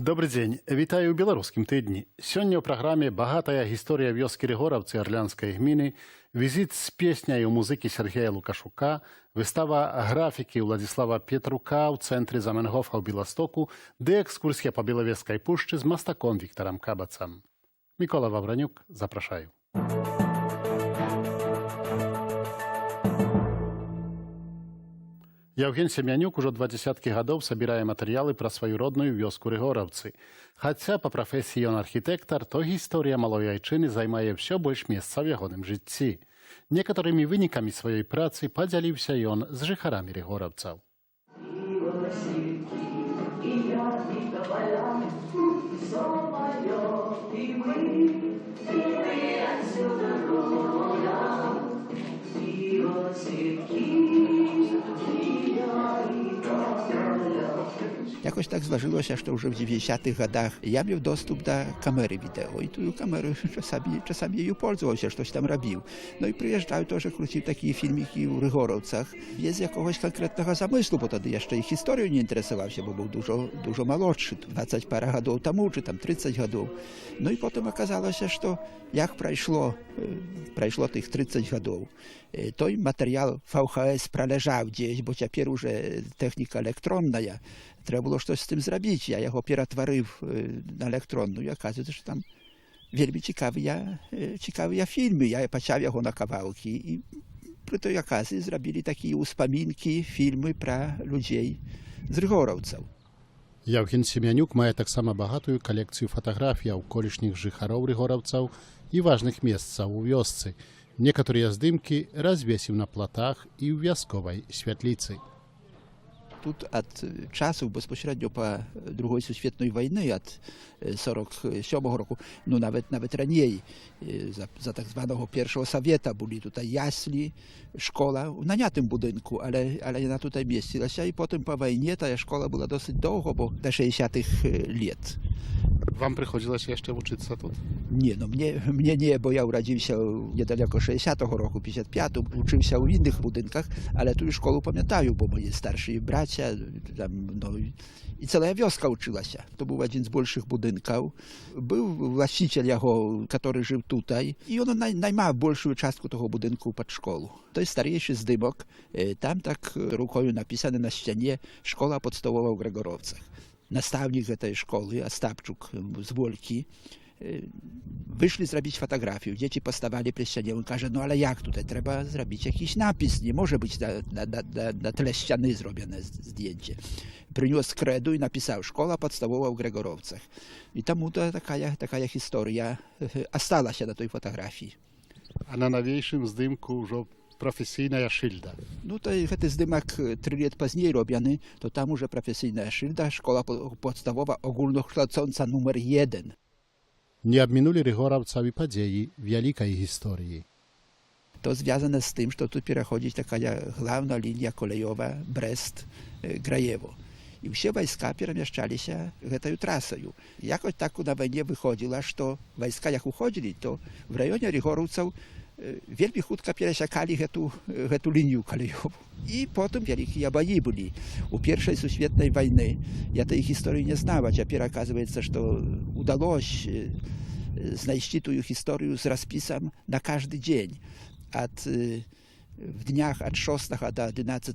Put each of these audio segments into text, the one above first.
Добры дзень вітаю ў беларускім тыдні сёння ў праграме багатая гісторыя вёскі рыгораўцы арлянскай гміны візіт з песняй у музыкі Сергея лукашука выстава графікі ўладзіслава петрука ў цэнтры заменгофа ў беластоку ды экскурсія па белавескай пушчы з мастаком Віктарам кабацам мікола вавранюк запрашаю Яўген Семянюк ужо два дзесяткі гадоў сабірае матэрыялы пра сваю родную вёску рыгораўцы. Хаця па прафесіі ён архітэктар, то гісторыя малой айчыны займае ўсё больш месца ў ягоным жыцці. Некаторымі вынікамі сваёй працы падзяліўся ён з жыхарамі рыгораўцаў. Jakoś tak zdarzyło się, że już w 90-tych latach ja miał dostęp do kamery wideo i tu kamery czasami, czasami jej pользовал się, coś tam robił. No i przyjeżdżał to, że kręcił takie filmiki w Rychorowcach bez jakiegoś konkretnego zamysłu, bo wtedy jeszcze i historią nie interesował się, bo był dużo, dużo młodszy, 20 parę lat temu, czy tam 30 lat. No i potem okazało się, że jak przeszło, e, przeszło tych 30 lat, e, to i materiał VHS prależał gdzieś, bo teraz już technika elektronna, трэба было штось з тым зрабіць я яго ператварыў на электронную аказваецца што там вельмі цікавыя цікавыя фільмы я пачаў яго на кавалкі і пры той аказы зрабілі такія ўспамінкі фільмы пра людзей з рыгораўцаў Яўген семянюк мае таксама багатую калекцыю фатаграфіяў колішніх жыхароў рыгораўцаў і важных месцаў у вёсцы. Некаторыя здымкі развесім на платах і ў вясковай святліцы. Тут od czasów bezpośrednio po II świetnej wojny, od 47 roku, no nawet, nawet raniej, za, za tak zwanego pierwszego sowieta byli tutaj jasli, szkoła na tym budynku, ale, ale ona tutaj mieściła się i potem po wojnie ta szkoła była dosyć długo, bo do 60 lat. Wam prihodila się jeszcze uczyć statut? Nie, no mnie, mnie nie, bo ja urodziłem się niedaleko 60 roku, 55, uczyłem się w innych budynkach, ale tu już szkołę pamiętają, bo moi starsi bracia tam, no, i cała wioska uczyła się. To był jeden z większych budynków. Był właściciel jego, który żył tutaj i on naj, najmał większą częstkę tego budynku pod szkołą. To jest starszy zdymok, e, tam tak rukою napisane na ścianie szkoła podstawowa w Gregorowcach. Nastavnik tej szkoły, Ostapczuk z Wolki, wyszli zrobić fotografię. Dzieci postawali przy ścianie. On każe, no ale jak tutaj? Trzeba zrobić jakiś napis. Nie może być na, tle ściany zrobione zdjęcie. Przyniósł kredu i napisał Szkoła podstawowa w Gregorowcach. I tam to taka, taka historia ostała się na tej fotografii. A na największym zdymku już profesyjna szylda. No to ten zdymak trzy lat później robiony, to tam już profesjonalna szylda, szkoła po- podstawowa ogólnokształcąca numer jeden. Nie обмінули рыгораўцаў і падзеі вялікай гісторыі. To związane z tym, że tu przechodzi taka główna linia kolejowa Brest-Grajewo. I wszystkie wojska przemieszczali się tą trasą. Jakoś tak na wojnie wychodziło, że wojska jak uchodzili, to w rejonie Rychorówców wielki chudka przesiakali tę, tę linię kolejową. I potem wielkie boje byli. U pierwszej świetnej wojny ja tej historii nie znała, a okazuje się, że udało się znaleźć tą historię z rozpisem na każdy dzień. Od, y, w dniach od 6 do 11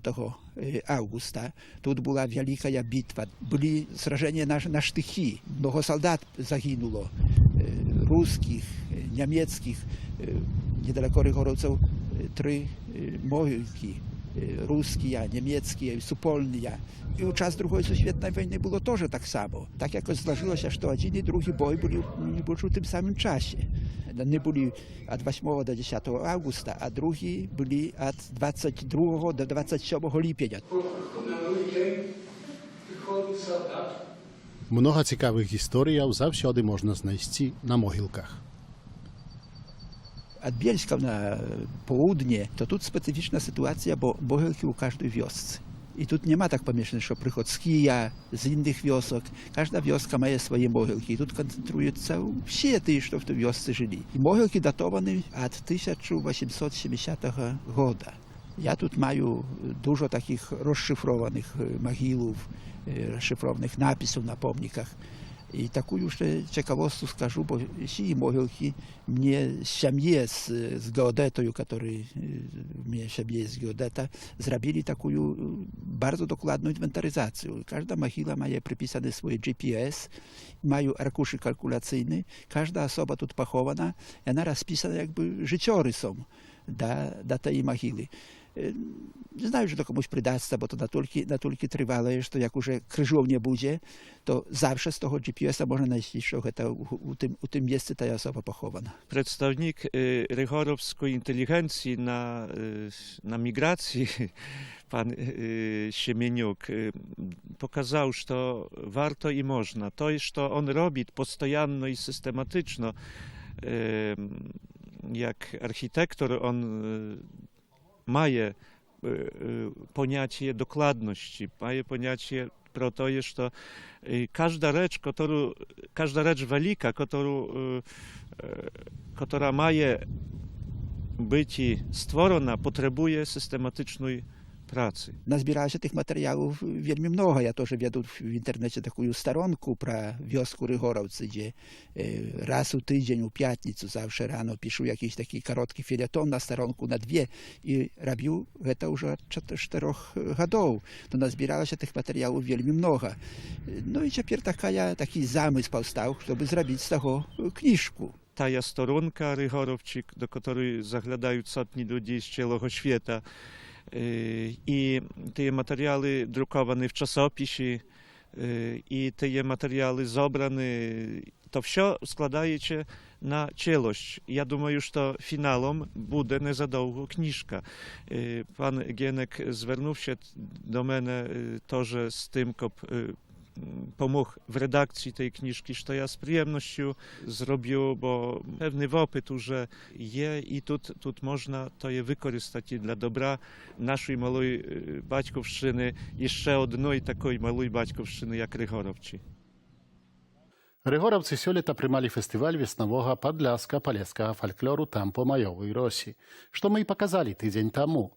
y, augusta tu była wielka bitwa. Byli srażenia na, na sztychi. Mnogo soldat zaginęło. y, Ruskich, y, niemieckich. y, Niedaleko Rychorowców y, trzy y, mogilki. y, Ruskie, niemieckie, supolne. I u czas II świetnej wojny było też tak samo. Tak jakoś zdarzyło się, że jeden i drugi boj byli, byli w tym samym czasie. Jedni byli od 8 do 10 augusta, a drugi byli od 22 do 27 lipca. Многа цікавых гісторыяў заўсёды можна знайсці на могілках. Od Bielska na południe, to tu specyficzna sytuacja, bo mogilki u każdej wiosce. I tu nie ma tak pomieszane, że przychodzkija z innych wiosek. Każda wioska ma swoje mogilki. I tu koncentruje całą wsie tych, którzy w tej wiosce żyli. I mogilki datowane od 1870 roku. Ja тут маю e, могилów, e, rozszyfrowanych napisów na pomnikach. I taką już ciekawostkę skażu, bo ci mogilki mnie семье z, z geodetą, który e, mnie семье z geodeta, zrobili taką e, bardzo dokładną inwentaryzację. Każda mogila ma je przypisane swoje GPS, mają arkuszy kalkulacyjny, każda osoba тут pochowana, i ona rozpisana jakby życiorysом da, da tej могили. Е, Не знаю, że to komuś przydasться, bo to na tyle, na tyle trwale, że to jak już krzyżów nie będzie, to zawsze z tego GPS-a można znaleźć, że to u, u, tym, u tym miejscu ta osoba pochowana. Представник е, Ригоровської інтелігенції на, е, на міграції, пан е, Siemieniuk, е, показав, що варто і можна. То, що він робить постійно і систематично, е, як архітектор, він е, має е, е, поняття докладності, має поняття про те, що е, кожна реч, которую, кожна реч велика, которую е, е, która mає бути створена, потребує pracy. Się tych materiałów wielmi mnogo. Ja też wiedzę w internecie taką staronku pra wiosku Rygorowcy, gdzie e, raz u tydzień, u piatnicu zawsze rano piszę jakiś taki karotki fileton na staronku, na dwie i robił to już od czterech gadów. To nazbierała się tych materiałów wielmi mnogo. No i ciepier taka, taki zamysł powstał, żeby zrobić z tego kniżku. ta jest Rychorowczyk, do której zaglądają setni ludzi z całego świata. І ті матеріали друковані в часописі, е, і ті матеріали зобрані. То все складається на цілощ. Я думаю, що фіналом буде незадовго книжка. Е, Пан Генек звернувся до мене е, теж з тим, щоб е, pomógł w redakcji tej książki, że ja z przyjemnością zrobił, bo pewny wopyt, że je i tu, tu można to je wykorzystać i dla dobra naszej małej y, baćkowszczyny, jeszcze одної takiej małej baćkowszczyny jak Rychorowci. Ригоровцы сёлета прымалі фестываль веснавога падляска палескага фальклору там па маёвай росі, што мы і паказалі тыдзень таму.